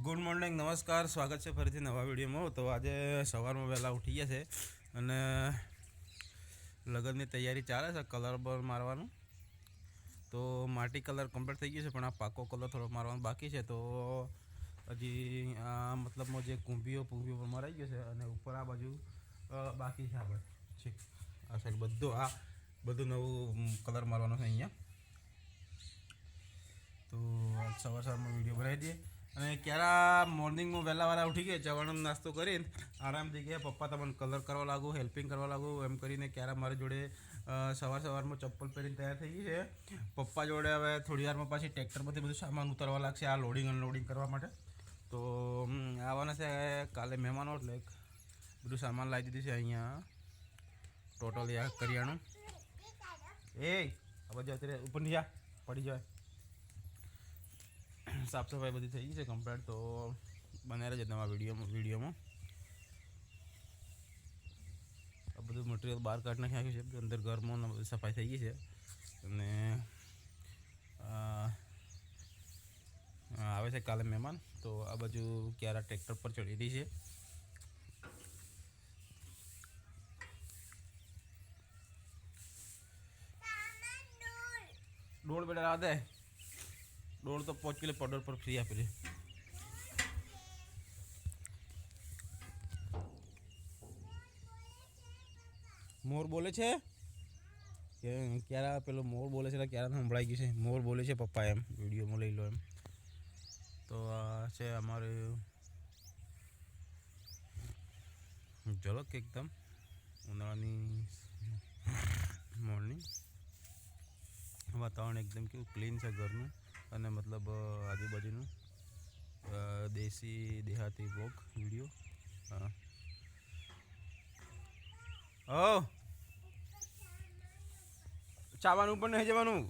Good morning, નમસ્કાર, સ્વાગત છે ફરીથી નવા વિડીયોમાં. તો આજે સવારમાં વહેલા ઉઠી ગયા છે અને લગ્નની તૈયારી ચાલે છે કલર બર મારવાનું. તો માટી કલર કમ્પ્લીટ થઈ ગયું છે, પણ આ પાકો કલર થોડો મારવાનો બાકી છે. તો હજી આ મતલબમાં જે કુંભીઓ, પૂંભીઓ પર મરાઈ ગયો છે અને ઉપર આ બાજુ બાકી છે આપણે છે આ સાઈડ બધું, આ બધું નવું કલર મારવાનો છે અહીંયા. તો સવાર સવારમાં વીડિયો બનાવી દઈએ. અને ક્યારા મોર્નિંગમાં વહેલા વહેલા ઉઠી ગયા, જવાનો નાસ્તો કરીને આરામથી ગયા. પપ્પા તમને કલર કરવા લાગુ હેલ્પિંગ કરવા લાગુ, એમ કરીને ક્યારા મારી જોડે સવાર સવારમાં ચપ્પલ પહેરીને તૈયાર થઈ ગઈ છે. પપ્પા જોડે હવે થોડી વારમાં પાછી ટ્રેક્ટરમાંથી બધું સામાન ઉતારવા લાગશે, આ લોડિંગ અનલોડિંગ કરવા માટે. તો આવવાના છે કાલે મહેમાનો, એટલે બધું સામાન લાવી દીધું છે અહીંયા. ટોટલી આ કરિયાણું એ, આ બધું અત્યારે ઉપર જા, પડી જાય સાફ સફાઈ બધી થઈ ગઈ છે કમ્પ્લીટ તો બનાવી રહેજો નવા વિડીયોમાં વિડીયોમાં. આ બધું મટીરિયલ બહાર કાઢી નાખી નાખ્યું છે અંદર ઘરમાં બધી સફાઈ થઈ ગઈ છે. અને આવે છે કાલે મહેમાન તો આ બાજુ ક્યારા ટ્રેક્ટર પર ચડી રહી છે. ડોળ બેટા રાહ દે ડોળ તો પાંચ કિલો પાવડર પર ફ્રી આપેલી મોર બોલે છે? કે ક્યારે પેલો મોર બોલે છે એટલે ક્યારે સંભળાઈ ગયું છે? મોર બોલે છે પપ્પા એમ, વિડીયોમાં લઈ લો એમ. તો આ છે અમારે ઝલક એકદમ, ઉનાળાની મોર્નિંગ. વાતાવરણ એકદમ કેવું ક્લીન છે ઘરનું. અને મતલબ આજુબાજુનું દેશી દેહાતી વોક વીડિયો હા ઓ ચાવાનું ઉપર નહીં જવાનું?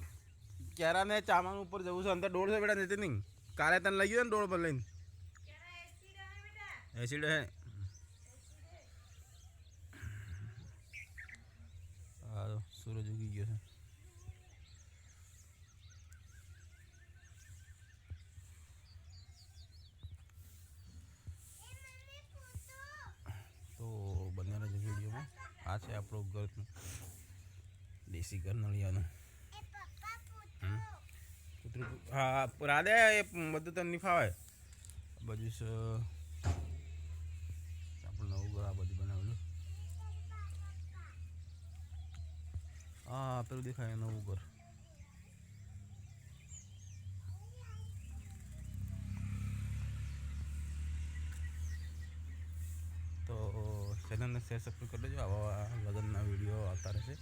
ક્યારાને ચાવાનું ઉપર જવું છે અંદર છે બેટા નથી નહીં કાલે તને લઈ ગયો ને દોડ પર લઈને? એસિડ હા તો સૂરજ ઉગી ગયો છે તો બંને જ વિડીયોમાં આ છે આપણું ઘરનું દેશી ઘર નળિયાનું. કૂતરું હા રાધે એ બધું તને નહીં ફાવે આ બાજુ છે. આપણે નવું ઘર આ બધું બનાવેલું. હા પેલું દેખાય નવું ઘર. ચેનલને શેર સબસ્ક્રાઈબ કરી દેજો. આવા લગ્નના વીડિયો આવતા રહેશે.